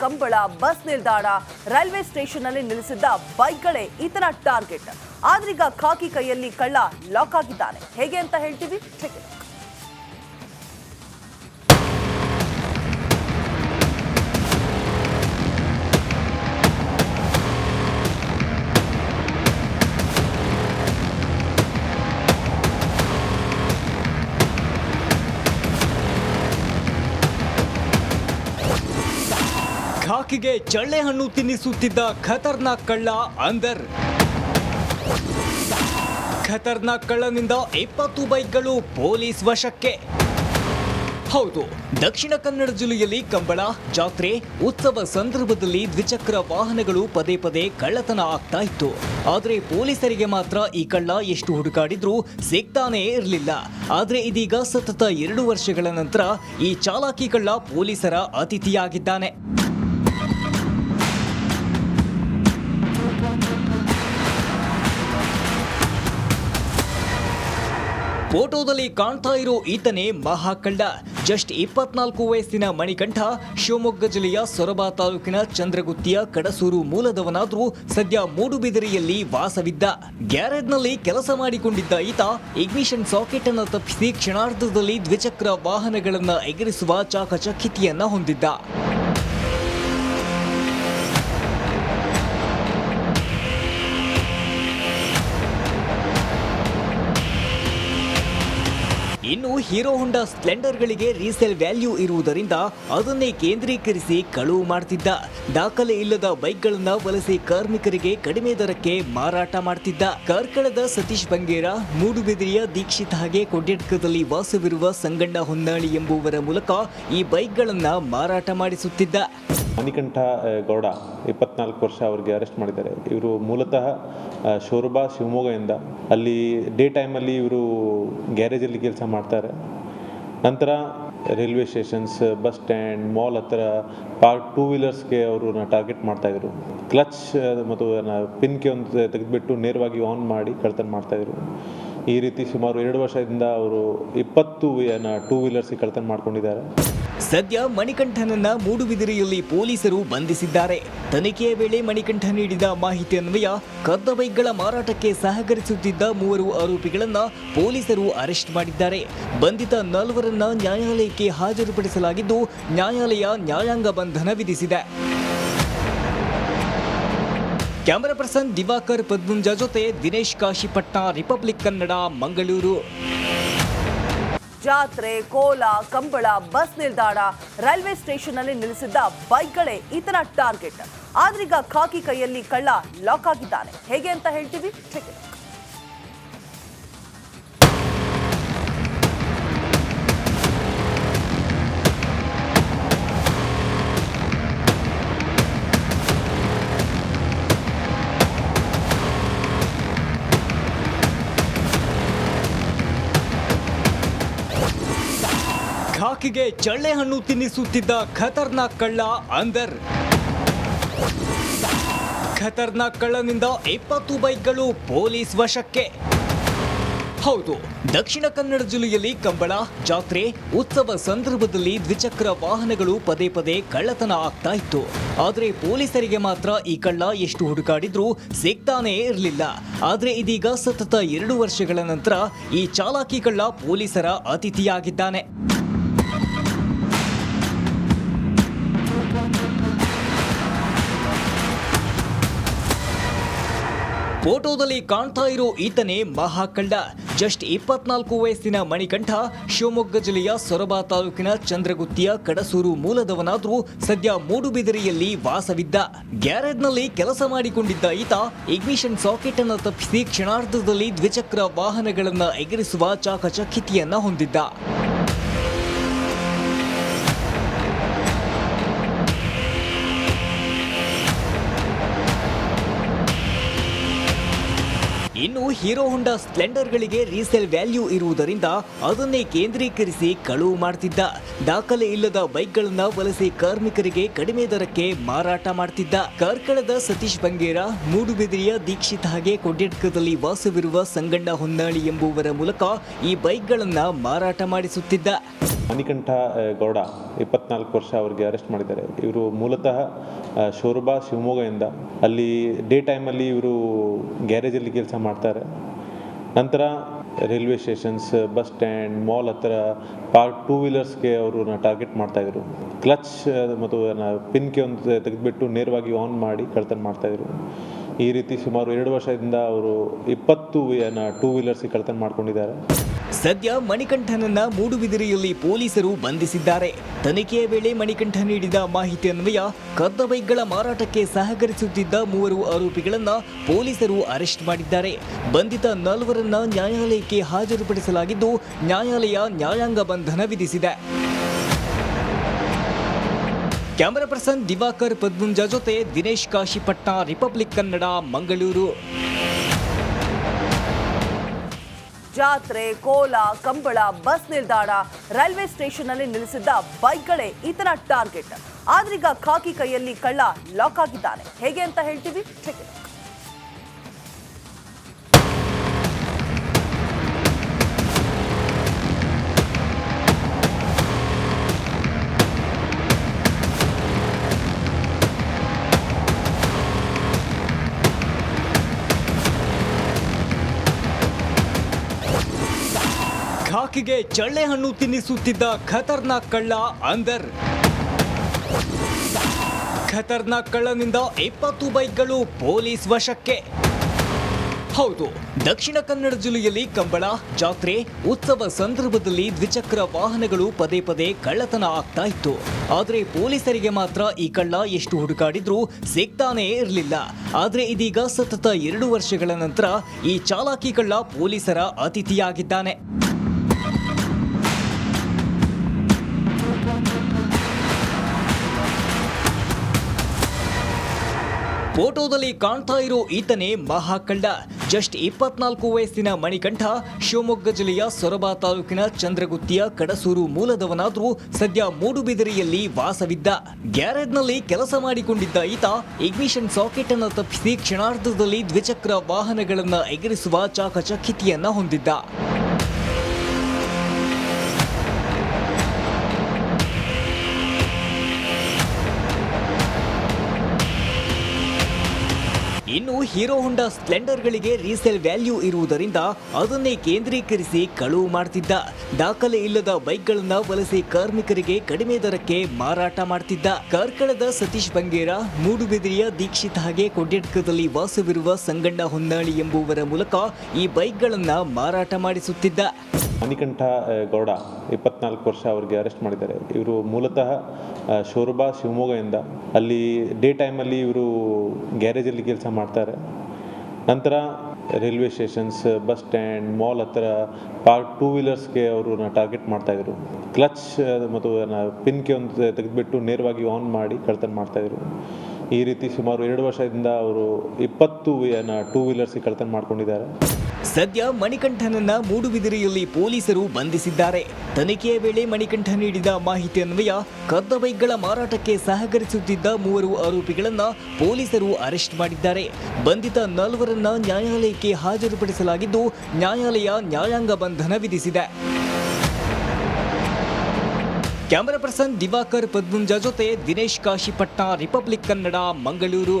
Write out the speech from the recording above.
Kambala, bus ನಿಲ್ದಾಣ, railway station ಅಲ್ಲಿ ನಿಲ್ಲಿಸಿದ್ದ ಬೈಕ್ಗಳೇ ಈತನ ಟಾರ್ಗೆಟ್. ಆದ್ರೀಗ ಖಾಕಿ ಕೈಯಲ್ಲಿ ಕಳ್ಳ ಲಾಕ್ ಆಗಿದ್ದಾನೆ. ಹೇಗೆ ಅಂತ ಹೇಳ್ತೀವಿ? ಖಾಕಿಗೆ ಚಳ್ಳೆ ಹಣ್ಣು ತಿನ್ನಿಸುತ್ತಿದ್ದ ಖತರ್ನಾಕ್ ಕಳ್ಳ ಅಂದರ್ ಖತರ್ನಾಕ್ ಕಳ್ಳನಿಂದ ಇಪ್ಪತ್ತು ಬೈಕ್ಗಳು ಪೊಲೀಸ್ ವಶಕ್ಕೆ. ಹೌದು, ದಕ್ಷಿಣ ಕನ್ನಡ ಜಿಲ್ಲೆಯಲ್ಲಿ ಕಂಬಳ, ಜಾತ್ರೆ, ಉತ್ಸವ ಸಂದರ್ಭದಲ್ಲಿ ದ್ವಿಚಕ್ರ ವಾಹನಗಳು ಪದೇ ಪದೇ ಕಳ್ಳತನ ಆಗ್ತಾ ಇತ್ತು. ಆದರೆ ಪೊಲೀಸರಿಗೆ ಮಾತ್ರ ಈ ಕಳ್ಳ ಎಷ್ಟು ಹುಡುಕಾಡಿದ್ರೂ ಸಿಗ್ತಾನೇ ಇರಲಿಲ್ಲ. ಆದರೆ ಇದೀಗ ಸತತ ಎರಡು ವರ್ಷಗಳ ನಂತರ ಈ ಚಾಲಾಕಿ ಕಳ್ಳ ಪೊಲೀಸರ ಅತಿಥಿಯಾಗಿದ್ದಾನೆ. ಫೋಟೋದಲ್ಲಿ ಕಾಣ್ತಾ ಇರೋ ಈತನೇ ಮಹಾಖಂಡ. ಜಸ್ಟ್ ಇಪ್ಪತ್ನಾಲ್ಕು ವಯಸ್ಸಿನ ಮಣಿಕಂಠ, ಶಿವಮೊಗ್ಗ ಜಿಲ್ಲೆಯ ಸೊರಬ ತಾಲೂಕಿನ ಚಂದ್ರಗುತ್ತಿಯ ಕಡಸೂರು ಮೂಲದವನಾದರೂ ಸದ್ಯ ಮೂಡುಬಿದಿರೆಯಲ್ಲಿ ವಾಸವಿದ್ದ. ಗ್ಯಾರೇಜ್ನಲ್ಲಿ ಕೆಲಸ ಮಾಡಿಕೊಂಡಿದ್ದ ಈತ ಇಗ್ನಿಷನ್ ಸಾಕೆಟ್ ಅನ್ನು ತಪ್ಪಿಸಿ ಕ್ಷಣಾರ್ಧದಲ್ಲಿ ದ್ವಿಚಕ್ರ ವಾಹನಗಳನ್ನು ಎಗರಿಸುವ ಚಾಕಚಕ್ಯತೆಯನ್ನ ಹೊಂದಿದ್ದ. ಇನ್ನು ಹೀರೋ ಹೊಂಡಾ ಸ್ಪ್ಲೆಂಡರ್ಗಳಿಗೆ ರೀಸೇಲ್ ವ್ಯಾಲ್ಯೂ ಇರುವುದರಿಂದ ಅದನ್ನೇ ಕೇಂದ್ರೀಕರಿಸಿ ಕಳುವು ಮಾಡ್ತಿದ್ದ. ದಾಖಲೆ ಇಲ್ಲದ ಬೈಕ್ಗಳನ್ನ ವಲಸೆ ಕಾರ್ಮಿಕರಿಗೆ ಕಡಿಮೆ ದರಕ್ಕೆ ಮಾರಾಟ ಮಾಡ್ತಿದ್ದ. ಕಾರ್ಕಳದ ಸತೀಶ್ ಬಂಗೇರ, ಮೂಡುಬಿದಿರೆಯ ದೀಕ್ಷಿತ್ ಹಾಗೆ ಕೊಡ್ಯಡ್ಕದಲ್ಲಿ ವಾಸವಿರುವ ಸಂಗಣ್ಣ ಹೊನ್ನಾಳಿ ಎಂಬುವರ ಮೂಲಕ ಈ ಬೈಕ್ಗಳನ್ನ ಮಾರಾಟ ಮಾಡಿಸುತ್ತಿದ್ದ. ಮಣಿಕಂಠ ಗೌಡ ಇಪ್ಪತ್ನಾಲ್ಕು ವರ್ಷ ಅವ್ರಿಗೆ ಅರೆಸ್ಟ್ ಮಾಡಿದ್ದಾರೆ. ಇವರು ಮೂಲತಃ ಶೋರ್ಬಾ ಶಿವಮೊಗ್ಗದಿಂದ ಅಲ್ಲಿ ಡೇ ಟೈಮಲ್ಲಿ ಇವರು ಗ್ಯಾರೇಜಲ್ಲಿ ಕೆಲಸ ಮಾಡ್ತಾರೆ. ನಂತರ railway stations bus stand mall ಹತ್ತಿರ ಪಾರ್ಕ್ ಟೂ ವೀಲರ್ಸ್ಗೆ ಅವರು ಟಾರ್ಗೆಟ್ ಮಾಡ್ತಾಯಿದ್ರು ಕ್ಲಚ್ ಮತ್ತು ಪಿನ್ಗೆ ಒಂದು ತೆಗೆದುಬಿಟ್ಟು ನೇರವಾಗಿ ಆನ್ ಮಾಡಿ ಕಳ್ತನ ಮಾಡ್ತಾಯಿದ್ರು ಈ ರೀತಿ ಸುಮಾರು ಎರಡು ವರ್ಷದಿಂದ ಅವರು ಇಪ್ಪತ್ತು ಟೂ ವೀಲರ್ಸ್ಗೆ ಕಳ್ತನ ಮಾಡ್ಕೊಂಡಿದ್ದಾರೆ. ಸದ್ಯ ಮಣಿಕಂಠನನ್ನ ಮೂಡುಬಿದಿರೆಯಲ್ಲಿ ಪೊಲೀಸರು ಬಂಧಿಸಿದ್ದಾರೆ. ತನಿಖೆಯ ವೇಳೆ ಮಣಿಕಂಠ ನೀಡಿದ ಮಾಹಿತಿ ಅನ್ವಯ ಕದ್ದ ಬೈಕ್ಗಳ ಮಾರಾಟಕ್ಕೆ ಸಹಕರಿಸುತ್ತಿದ್ದ ಮೂವರು ಆರೋಪಿಗಳನ್ನ ಪೊಲೀಸರು ಅರೆಸ್ಟ್ ಮಾಡಿದ್ದಾರೆ. ಬಂಧಿತ ನಾಲ್ವರನ್ನ ನ್ಯಾಯಾಲಯಕ್ಕೆ ಹಾಜರುಪಡಿಸಲಾಗಿದ್ದು, ನ್ಯಾಯಾಲಯ ನ್ಯಾಯಾಂಗ ಬಂಧನ ವಿಧಿಸಿದೆ. ಕ್ಯಾಮರಾ ಪರ್ಸನ್ ದಿವಾಕರ್ ಪದ್ಮುಂಜ ಜೊತೆ ದಿನೇಶ್ ಕಾಶಿಪಟ್ನ, ರಿಪಬ್ಲಿಕ್ ಕನ್ನಡ, ಮಂಗಳೂರು. ಜಾತ್ರೆ, ಕೋಲ, ಕಂಬಳ, ಬಸ್ ನಿಲ್ದಾಣ, ರೈಲ್ವೆ ಸ್ಟೇಷನ್ನಲ್ಲಿ ನಿಲ್ಲಿಸಿದ್ದ ಬೈಕ್ಗಳೇ ಈತನ ಟಾರ್ಗೆಟ್. ಆದ್ರೀಗ ಖಾಕಿ ಕೈಯಲ್ಲಿ ಕಳ್ಳ ಲಾಕ್ ಆಗಿದ್ದಾನೆ. ಹೇಗೆ ಅಂತ ಹೇಳ್ತೀವಿ? It ಚಳ್ಳೆ ಹಣ್ಣು ತಿನ್ನಿಸುತ್ತಿದ್ದ ಖತರ್ನಾಕ್ ಕಳ್ಳ ಅಂದರ್ ಖತರ್ನಾಕ್ ಕಳ್ಳನಿಂದ ಇಪ್ಪತ್ತು ಬೈಕ್ಗಳು ಪೊಲೀಸ್ ವಶಕ್ಕೆ. ಹೌದು, ದಕ್ಷಿಣ ಕನ್ನಡ ಜಿಲ್ಲೆಯಲ್ಲಿ ಕಂಬಳ, ಜಾತ್ರೆ, ಉತ್ಸವ ಸಂದರ್ಭದಲ್ಲಿ ದ್ವಿಚಕ್ರ ವಾಹನಗಳು ಪದೇ ಪದೇ ಕಳ್ಳತನ ಆಗ್ತಾ ಇತ್ತು. ಆದರೆ ಪೊಲೀಸರಿಗೆ ಮಾತ್ರ ಈ ಕಳ್ಳ ಎಷ್ಟು ಹುಡುಕಾಡಿದ್ರೂ ಸಿಗ್ತಾನೇ ಇರಲಿಲ್ಲ. ಆದರೆ ಇದೀಗ ಸತತ ಎರಡು ವರ್ಷಗಳ ನಂತರ ಈ ಚಾಲಾಕಿ ಕಳ್ಳ ಪೊಲೀಸರ ಅತಿಥಿಯಾಗಿದ್ದಾನೆ. ಫೋಟೋದಲ್ಲಿ ಕಾಣ್ತಾ ಇರೋ ಈತನೇ ಮಹಾಖಂಡ ಜಸ್ಟ್ ಇಪ್ಪತ್ನಾಲ್ಕು ವಯಸ್ಸಿನ ಮಣಿಕಂಠ ಶಿವಮೊಗ್ಗ ಜಿಲ್ಲೆಯ ಸೊರಬ ತಾಲೂಕಿನ ಚಂದ್ರಗುತ್ತಿಯ ಕಡಸೂರು ಮೂಲದವನಾದರೂ ಸದ್ಯ ಮೂಡುಬಿದಿರೆಯಲ್ಲಿ ವಾಸವಿದ್ದ. ಗ್ಯಾರೇಜ್ನಲ್ಲಿ ಕೆಲಸ ಮಾಡಿಕೊಂಡಿದ್ದ ಈತ ಇಗ್ನಿಷನ್ ಸಾಕೆಟ್ ಅನ್ನು ತಪ್ಪಿಸಿ ಕ್ಷಣಾರ್ಧದಲ್ಲಿ ದ್ವಿಚಕ್ರ ವಾಹನಗಳನ್ನು ಎಗರಿಸುವ ಚಾಕಚಕ್ಯತೆಯನ್ನ ಹೊಂದಿದ್ದ. ಇನ್ನು ಹೀರೋ ಹೊಂಡಾ ಸ್ಪ್ಲೆಂಡರ್ಗಳಿಗೆ ರೀಸೇಲ್ ವ್ಯಾಲ್ಯೂ ಇರುವುದರಿಂದ ಅದನ್ನೇ ಕೇಂದ್ರೀಕರಿಸಿ ಕಳುವು ಮಾಡ್ತಿದ್ದ. ದಾಖಲೆ ಇಲ್ಲದ ಬೈಕ್ಗಳನ್ನು ವಲಸೆ ಕಾರ್ಮಿಕರಿಗೆ ಕಡಿಮೆ ದರಕ್ಕೆ ಮಾರಾಟ ಮಾಡ್ತಿದ್ದ. ಕಾರ್ಕಳದ ಸತೀಶ್ ಬಂಗೇರ ಮೂಡುಬಿದಿರಿಯ ದೀಕ್ಷಿತ್ ಹಾಗೆ ಕೊಡ್ಯಡ್ಕದಲ್ಲಿ ವಾಸವಿರುವ ಸಂಗಣ್ಣ ಹೊನ್ನಾಳಿ ಎಂಬುವರ ಮೂಲಕ ಈ ಬೈಕ್ಗಳನ್ನು ಮಾರಾಟ ಮಾಡಿಸುತ್ತಿದ್ದ. ಮಣಿಕಂಠ ಗೌಡ ಇಪ್ಪತ್ನಾಲ್ಕು ವರ್ಷ ಅವರಿಗೆ ಅರೆಸ್ಟ್ ಮಾಡಿದ್ದಾರೆ. ಇವರು ಮೂಲತಃ ಶೋರ್ಬಾ ಶಿವಮೊಗ್ಗದಿಂದ. ಅಲ್ಲಿ ಡೇ ಟೈಮಲ್ಲಿ ಇವರು ಗ್ಯಾರೇಜಲ್ಲಿ ಕೆಲಸ ಮಾಡ್ತಾರೆ. ನಂತರ railway stations, bus stand, mall ಹತ್ತಿರ ಪಾರ್ಕ್ ಟೂ ವೀಲರ್ಸ್ಗೆ ಅವರು ಟಾರ್ಗೆಟ್ ಮಾಡ್ತಾಯಿದ್ರು ಕ್ಲಚ್, ಮತ್ತು ಪಿನ್ಗೆ ಒಂದು ತೆಗೆದುಬಿಟ್ಟು ನೇರವಾಗಿ ಆನ್ ಮಾಡಿ ಕಳ್ತನ ಮಾಡ್ತಾಯಿದ್ರು ಈ ರೀತಿ ಸುಮಾರು ಎರಡು ವರ್ಷದಿಂದ ಅವರು ಇಪ್ಪತ್ತು ಟೂ ವೀಲರ್ಸ್ಗೆ ಕಳ್ತನ ಮಾಡ್ಕೊಂಡಿದ್ದಾರೆ. ಸದ್ಯ ಮಣಿಕಂಠನನ್ನ ಮೂಡುಬಿದಿರೆಯಲ್ಲಿ ಪೊಲೀಸರು ಬಂಧಿಸಿದ್ದಾರೆ. ತನಿಖೆಯ ವೇಳೆ ಮಣಿಕಂಠ ನೀಡಿದ ಮಾಹಿತಿ ಅನ್ವಯ ಕದ್ದ ಬೈಕ್ಗಳ ಮಾರಾಟಕ್ಕೆ ಸಹಕರಿಸುತ್ತಿದ್ದ ಮೂವರು ಆರೋಪಿಗಳನ್ನ ಪೊಲೀಸರು ಅರೆಸ್ಟ್ ಮಾಡಿದ್ದಾರೆ. ಬಂಧಿತ ನಾಲ್ವರನ್ನ ನ್ಯಾಯಾಲಯಕ್ಕೆ ಹಾಜರುಪಡಿಸಲಾಗಿದ್ದು, ನ್ಯಾಯಾಲಯ ನ್ಯಾಯಾಂಗ ಬಂಧನ ವಿಧಿಸಿದೆ. ಕ್ಯಾಮರಾ ಪರ್ಸನ್ ದಿವಾಕರ್ ಪದ್ಮುಂಜ ಜೊತೆ ದಿನೇಶ್ ಕಾಶಿಪಟ್ನ, ರಿಪಬ್ಲಿಕ್ ಕನ್ನಡ, ಮಂಗಳೂರು. ಜಾತ್ರೆ, ಕೋಲ, ಕಂಬಳ, ಬಸ್ ನಿಲ್ದಾಣ, ರೈಲ್ವೆ ಸ್ಟೇಷನ್ ಅಲ್ಲಿ ನಿಲ್ಲಿಸಿದ್ದ ಬೈಕ್ಗಳೇ ಈತನ ಟಾರ್ಗೆಟ್. ಆದ್ರೀಗ ಖಾಕಿ ಕೈಯಲ್ಲಿ ಕಳ್ಳ ಲಾಕ್ ಆಗಿದ್ದಾನೆ. ಹೇಗೆ ಅಂತ ಹೇಳ್ತೀವಿ? ಖಾಕಿಗೆ ಚಳ್ಳೆ ಹಣ್ಣು ತಿನ್ನಿಸುತ್ತಿದ್ದ ಖತರ್ನಾಕ್ ಕಳ್ಳ ಅಂದರ್. ಖತರ್ನಾಕ್ ಕಳ್ಳನಿಂದ ಇಪ್ಪತ್ತು ಬೈಕ್ಗಳು ಪೊಲೀಸ್ ವಶಕ್ಕೆ. ಹೌದು, ದಕ್ಷಿಣ ಕನ್ನಡ ಜಿಲ್ಲೆಯಲ್ಲಿ ಕಂಬಳ, ಜಾತ್ರೆ, ಉತ್ಸವ ಸಂದರ್ಭದಲ್ಲಿ ದ್ವಿಚಕ್ರ ವಾಹನಗಳು ಪದೇ ಪದೇ ಕಳ್ಳತನ ಆಗ್ತಾ ಇತ್ತು. ಆದರೆ ಪೊಲೀಸರಿಗೆ ಮಾತ್ರ ಈ ಕಳ್ಳ ಎಷ್ಟು ಹುಡುಕಾಡಿದ್ರೂ ಸಿಗ್ತಾನೇ ಇರಲಿಲ್ಲ. ಆದರೆ ಇದೀಗ ಸತತ ಎರಡು ವರ್ಷಗಳ ನಂತರ ಈ ಚಾಲಾಕಿ ಕಳ್ಳ ಪೊಲೀಸರ ಅತಿಥಿಯಾಗಿದ್ದಾನೆ. ಫೋಟೋದಲ್ಲಿ ಕಾಣ್ತಾ ಇರೋ ಈತನೇ ಮಹಾಖಂಡ ಜಸ್ಟ್ ಇಪ್ಪತ್ನಾಲ್ಕು ವಯಸ್ಸಿನ ಮಣಿಕಂಠ ಶಿವಮೊಗ್ಗ ಜಿಲ್ಲೆಯ ಸೊರಬ ತಾಲೂಕಿನ ಚಂದ್ರಗುತ್ತಿಯ ಕಡಸೂರು ಮೂಲದವನಾದರೂ ಸದ್ಯ ಮೂಡುಬಿದಿರೆಯಲ್ಲಿ ವಾಸವಿದ್ದ. ಗ್ಯಾರೇಜ್ನಲ್ಲಿ ಕೆಲಸ ಮಾಡಿಕೊಂಡಿದ್ದ ಈತ ಇಗ್ನಿಷನ್ ಸಾಕೆಟ್ ಅನ್ನು ತಪ್ಪಿಸಿ ಕ್ಷಣಾರ್ಧದಲ್ಲಿ ದ್ವಿಚಕ್ರ ವಾಹನಗಳನ್ನು ಎಗರಿಸುವ ಚಾಕಚಕ್ಯತೆಯನ್ನ ಹೊಂದಿದ್ದ. ಹೀರೋ ಹೊಂಡಾ ಸ್ಪ್ಲೆಂಡರ್ಗಳಿಗೆ ರೀಸೇಲ್ ವ್ಯಾಲ್ಯೂ ಇರುವುದರಿಂದ ಅದನ್ನೇ ಕೇಂದ್ರೀಕರಿಸಿ ಕಳುವು ಮಾಡ್ತಿದ್ದ. ದಾಖಲೆ ಇಲ್ಲದ ಬೈಕ್ಗಳನ್ನ ವಲಸೆ ಕಾರ್ಮಿಕರಿಗೆ ಕಡಿಮೆ ದರಕ್ಕೆ ಮಾರಾಟ ಮಾಡ್ತಿದ್ದ. ಕಾರ್ಕಳದ ಸತೀಶ್ ಬಂಗೇರ, ಮೂಡುಬಿದಿರಿಯ ದೀಕ್ಷಿತ್ ಹಾಗೆ ಕೊಡ್ಯಡ್ಕದಲ್ಲಿ ವಾಸವಿರುವ ಸಂಗಣ್ಣ ಹೊನ್ನಾಳಿ ಎಂಬುವರ ಮೂಲಕ ಈ ಬೈಕ್ಗಳನ್ನ ಮಾರಾಟ ಮಾಡಿಸುತ್ತಿದ್ದ. ಮಣಿಕಂಠ ಗೌಡ ಇಪ್ಪತ್ನಾಲ್ಕು ವರ್ಷ ಅವ್ರಿಗೆ ಅರೆಸ್ಟ್ ಮಾಡಿದ್ದಾರೆ. ಇವರು ಮೂಲತಃ ಶೋರಬಾ, ಶಿವಮೊಗ್ಗದಿಂದ. ಅಲ್ಲಿ ಡೇ ಟೈಮಲ್ಲಿ ಇವರು ಗ್ಯಾರೇಜಲ್ಲಿ ಕೆಲಸ ಮಾಡ್ತಾರೆ. ನಂತರ railway stations bus stand mall ಹತ್ತಿರ ಪಾರ್ಕ್ ಟೂ ವೀಲರ್ಸ್ಗೆ ಅವ್ರನ್ನ ಟಾರ್ಗೆಟ್ ಮಾಡ್ತಾಯಿದ್ರು ಕ್ಲಚ್ ಮತ್ತು ಪಿನ್ಗೆ ಒಂದು ತೆಗೆದುಬಿಟ್ಟು ನೇರವಾಗಿ ಆನ್ ಮಾಡಿ ಕಳ್ತನ ಮಾಡ್ತಾಯಿದ್ರು ಈ ರೀತಿ ಸುಮಾರು ಎರಡು ವರ್ಷದಿಂದ ಅವರು ಇಪ್ಪತ್ತು ಟೂ ವೀಲರ್ಸ್ಗೆ ಕಳ್ತನ ಮಾಡ್ಕೊಂಡಿದ್ದಾರೆ. ಸದ್ಯ ಮಣಿಕಂಠನನ್ನ ಮೂಡುಬಿದಿರೆಯಲ್ಲಿ ಪೊಲೀಸರು ಬಂಧಿಸಿದ್ದಾರೆ. ತನಿಖೆಯ ವೇಳೆ ಮಣಿಕಂಠ ನೀಡಿದ ಮಾಹಿತಿ ಅನ್ವಯ ಕದ್ದ ಬೈಕ್ಗಳ ಮಾರಾಟಕ್ಕೆ ಸಹಕರಿಸುತ್ತಿದ್ದ ಮೂವರು ಆರೋಪಿಗಳನ್ನ ಪೊಲೀಸರು ಅರೆಸ್ಟ್ ಮಾಡಿದ್ದಾರೆ. ಬಂಧಿತ ನಾಲ್ವರನ್ನ ನ್ಯಾಯಾಲಯಕ್ಕೆ ಹಾಜರುಪಡಿಸಲಾಗಿದ್ದು, ನ್ಯಾಯಾಲಯ ನ್ಯಾಯಾಂಗ ಬಂಧನ ವಿಧಿಸಿದೆ. ಕ್ಯಾಮರಾ ಪರ್ಸನ್ ದಿವಾಕರ್ ಪದ್ಮುಂಜ ಜೊತೆ ದಿನೇಶ್ ಕಾಶಿಪಟ್ನ, ರಿಪಬ್ಲಿಕ್ ಕನ್ನಡ, ಮಂಗಳೂರು.